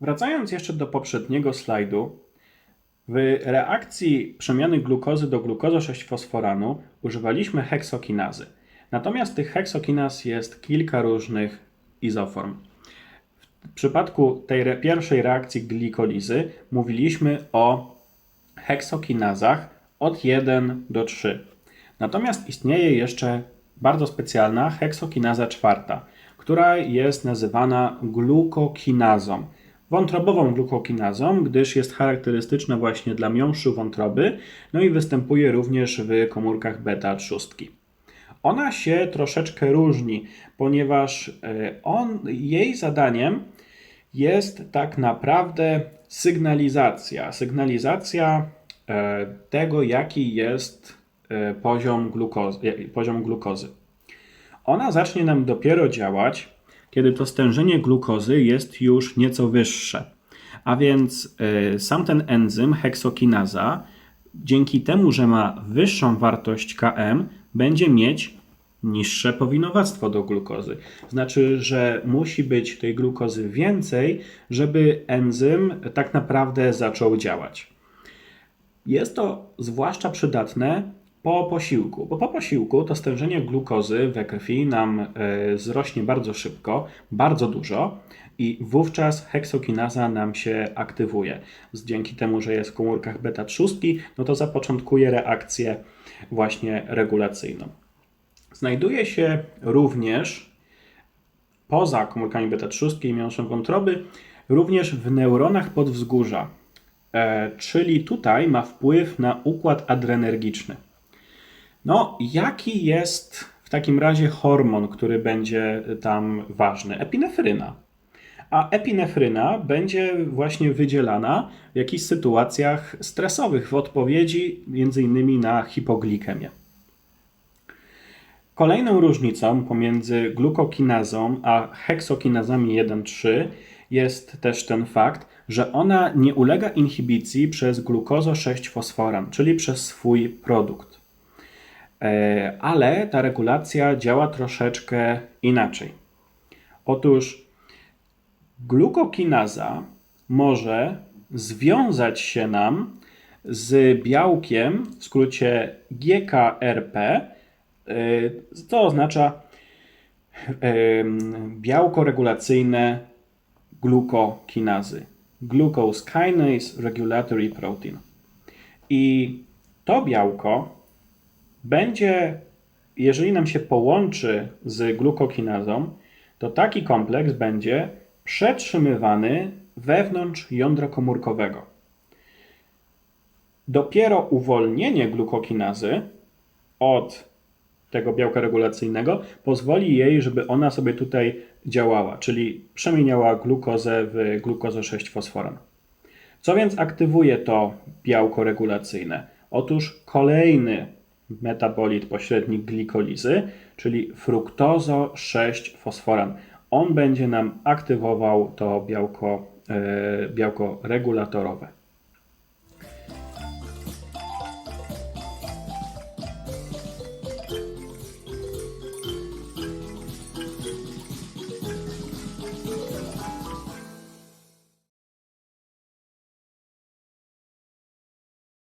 Wracając jeszcze do poprzedniego slajdu, w reakcji przemiany glukozy do glukozy 6-fosforanu używaliśmy heksokinazy. Natomiast tych heksokinaz jest kilka różnych izoform. W przypadku tej pierwszej reakcji glikolizy mówiliśmy o heksokinazach od 1 do 3. Natomiast istnieje jeszcze bardzo specjalna heksokinaza czwarta, która jest nazywana glukokinazą. Wątrobową glukokinazą, gdyż jest charakterystyczna właśnie dla miąższu wątroby, no i występuje również w komórkach beta trzustki. Ona się troszeczkę różni, ponieważ e, on, jej zadaniem jest tak naprawdę sygnalizacja. Sygnalizacja e, tego, jaki jest e, poziom glukozy, poziom glukozy. Ona zacznie nam dopiero działać, kiedy to stężenie glukozy jest już nieco wyższe. A więc e, sam ten enzym heksokinaza, dzięki temu, że ma wyższą wartość Km, będzie mieć niższe powinowactwo do glukozy. Znaczy, że musi być tej glukozy więcej, żeby enzym tak naprawdę zaczął działać. Jest to zwłaszcza przydatne po posiłku, bo po posiłku to stężenie glukozy we krwi nam e, wzrośnie bardzo szybko, bardzo dużo i wówczas heksokinaza nam się aktywuje. Dzięki temu, że jest w komórkach beta trzustki, no to zapoczątkuje reakcję właśnie regulacyjną. Znajduje się również poza komórkami beta trzustki i miąższem wątroby, również w neuronach podwzgórza, e, czyli tutaj ma wpływ na układ adrenergiczny. No, jaki jest w takim razie hormon, który będzie tam ważny? Epinefryna. A epinefryna będzie właśnie wydzielana w jakichś sytuacjach stresowych w odpowiedzi m.in. na hipoglikemię. Kolejną różnicą pomiędzy glukokinazą a heksokinazami 1,3 jest też ten fakt, że ona nie ulega inhibicji przez glukozo-6-fosforan, czyli przez swój produkt. E, Ale ta regulacja działa troszeczkę inaczej. Otóż glukokinaza może związać się nam z białkiem, w skrócie GKRP, y, co oznacza em, białko regulacyjne glukokinazy. Glucose kinase regulatory protein. I to białko będzie, jeżeli nam się połączy z glukokinazą, to taki kompleks będzie przetrzymywany wewnątrz jądra komórkowego. Dopiero uwolnienie glukokinazy od tego białka regulacyjnego pozwoli jej, żeby ona sobie tutaj działała, czyli przemieniała glukozę w glukozę 6-fosforan. Co więc aktywuje to białko regulacyjne? Otóż kolejny metabolit pośrednik glikolizy, czyli fruktozo-6-fosforan. On będzie nam aktywował to białko, e, białko regulatorowe.